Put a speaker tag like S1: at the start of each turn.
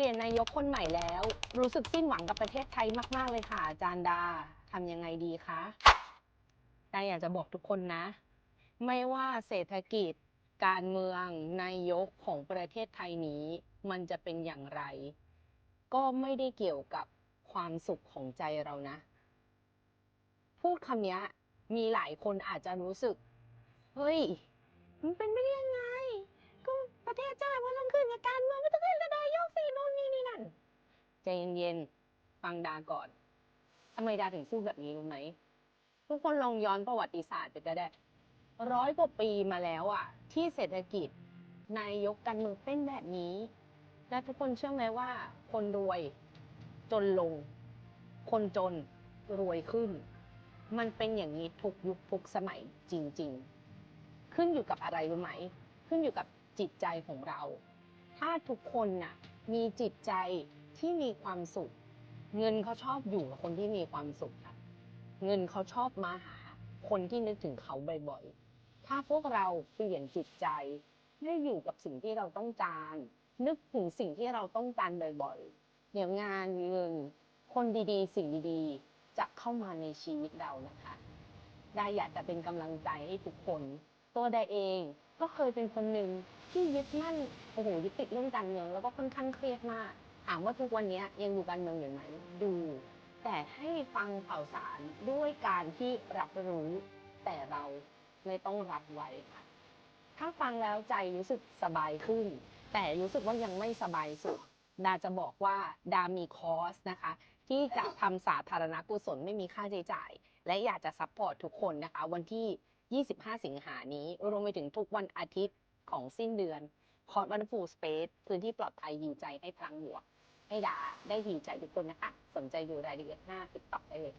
S1: ปลี่ยนนายกคนใหม่แล้ว รู้สึกสิ้นหวังกับประเทศไทยมากๆเลยค่ะ อาจารย์ดาทำยังไงดีคะดาอยากจะบอกทุกคนนะ ไม่ว่าเศรษฐกิจ การเมืองนายกของประเทศไทยนี้ มันจะเป็นอย่างไร ก็ไม่ได้เกี่ยวกับความสุขของใจเรานะ พูดคำนี้มีหลายคนอาจจะรู้สึก เฮ้ย มันเป็นไม่ได้ยังไง ก็ประเทศชาติมันต้องขึ้นกับการเมือง ใจเย็นๆฟังดาก่อนทำไมดาถึงพูดแบบนี้รู้ไหมทุกคนลองย้อนประวัติศาสตร์ไปก็ได้ร้อยกว่าปีมาแล้วอะที่เศรษฐกิจนายกการเมืองเป็นแบบนี้ และทุกคนเชื่อไหมว่า คนรวยจนลง คนจนรวยขึ้น มันเป็นอย่างนี้ทุกยุคทุกสมัยจริง ๆ ขึ้นอยู่กับอะไรรู้ไหม ขึ้นอยู่กับจิตใจของเรา ถ้าทุกคนน่ะ มีจิตใจ ที่มีความสุข เงินเขาชอบอยู่กับคนที่มีความสุขค่ะเงินเขาชอบมาหา คนที่นึกถึงเขาบ่อยๆ ถ้าพวกเราเปลี่ยนจิตใจให้อยู่กับสิ่งที่เราต้องการ นึกถึงสิ่งที่เราต้องการบ่อยๆ เดี๋ยวงานเงินคนดีๆ สิ่งดีๆ จะเข้ามาในชีวิตเรานะคะได้อยากจะเป็นกำลังใจให้ทุกคน ตัวได้เองก็เคยเป็นคนหนึ่งที่ยึดมั่นโอ้โหยึดติดเรื่องการเมืองแล้วก็ค่อนข้างเครียดมาก ถามว่าทุกวันนี้ยังดูการเมืองอยู่ไหมดู แต่ให้ฟังข่าวสารด้วยการที่รับรู้แต่เราไม่ต้องรับไว้ค่ะถ้าฟังแล้วใจรู้สึกสบายขึ้น แต่รู้สึกว่ายังไม่สบายสุด ดาจะบอกว่าดามีคอร์สนะคะ ที่จะทำสาธารณกุศลไม่มีค่าใช้จ่าย และอยากจะซัพพอร์ตทุกคนนะคะ วันที่ 25 สิงหานี้รวมไปถึงทุกวันอาทิตย์ของสิ้นเดือนคอร์สวันฟูลสเปซพื้นที่ปลอดภัยหิวใจให้พลังบวก ให้ดาได้ดีใจทุกคนนะคะสนใจอยู่รายละเอียดหน้าติดต่อได้เลย